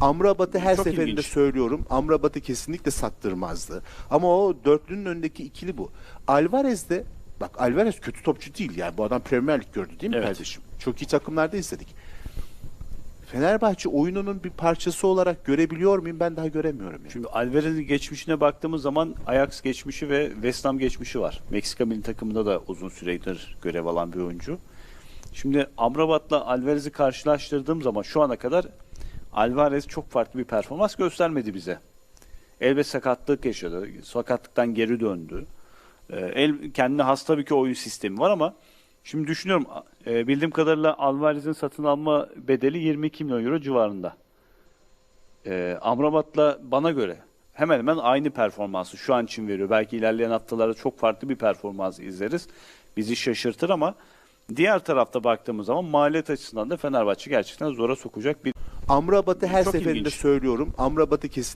Amrabat'ı her Çok seferinde ilginç. söylüyorum. Amrabat'ı kesinlikle sattırmazdı. Ama o dörtlünün önündeki ikili bu. Alvarez de bak Alvarez kötü topçu değil yani. Bu adam Premier Lig gördü değil mi Evet. kardeşim? Çok iyi takımlarda izledik. Fenerbahçe oyununun bir parçası olarak görebiliyor muyum? Ben daha göremiyorum. Yani. Çünkü Alvarez'in geçmişine baktığımız zaman Ajax geçmişi ve West Ham geçmişi var. Meksika milli takımında da uzun süredir görev alan bir oyuncu. Şimdi Amrabat'la Alvarez'i karşılaştırdığım zaman şu ana kadar Alvarez çok farklı bir performans göstermedi bize. Elbet sakatlık yaşadı. Sakatlıktan geri döndü. Ee, El, kendine has tabii ki oyun sistemi var ama şimdi düşünüyorum e, bildiğim kadarıyla Alvarez'in satın alma bedeli 22 milyon euro civarında. Ee, Amrabat'la bana göre hemen hemen aynı performansı şu an için veriyor. Belki ilerleyen haftalarda çok farklı bir performans izleriz. Bizi şaşırtır ama diğer tarafta baktığımız zaman maliyet açısından da Fenerbahçe gerçekten zora sokacak bir Amrabat'ı her Çok seferinde ilginç. söylüyorum. Amrabat'ı kesin